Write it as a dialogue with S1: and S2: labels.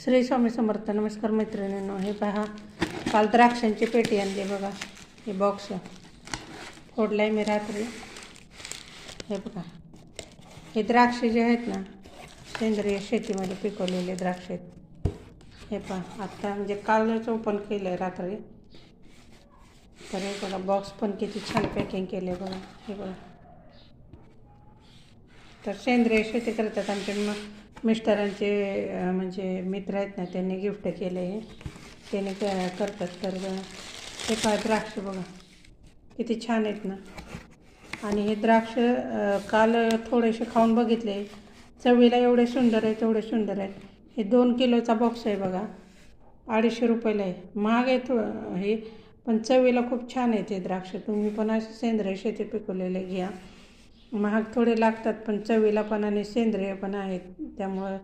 S1: श्री स्वामी समर्थ नमस्कार मैत्रिणींनो. हे पहा काल द्राक्षांची पेटी आणली बघा हे बॉक्स फोडलं आहे मी रात्री. हे बघा. हे द्राक्षे जे आहेत ना सेंद्रिय शेतीमध्ये पिकवलेले द्राक्ष आहेत. हे पहा आत्ता म्हणजे कालच ओपन केलं आहे रात्री. तर हे बघा बॉक्स पण किती छान पॅकिंग केलं आहे बघा. हे बघा. तर सेंद्रिय शेती करतात आमच्या मिस्टरांचे म्हणजे मित्र आहेत ना त्यांनी गिफ्ट केले. आहे त्याने क करतात. तर हे पहा द्राक्ष बघा. किती छान आहेत ना. आणि हे द्राक्ष काल थोडेसे खाऊन बघितले. चवीला एवढे सुंदर आहेत एवढे सुंदर आहेत. हे दोन किलोचा बॉक्स आहे बघा. अडीचशे रुपयाला आहे. महाग आहे थो हे. पण चवीला खूप छान आहे ते द्राक्ष. तुम्ही पण असे सेंद्रिय शेती पिकवलेले घ्या. महाग थोडे लागतात पण चवीला पण आणि सेंद्रिय पण आहेत. त्यामुळं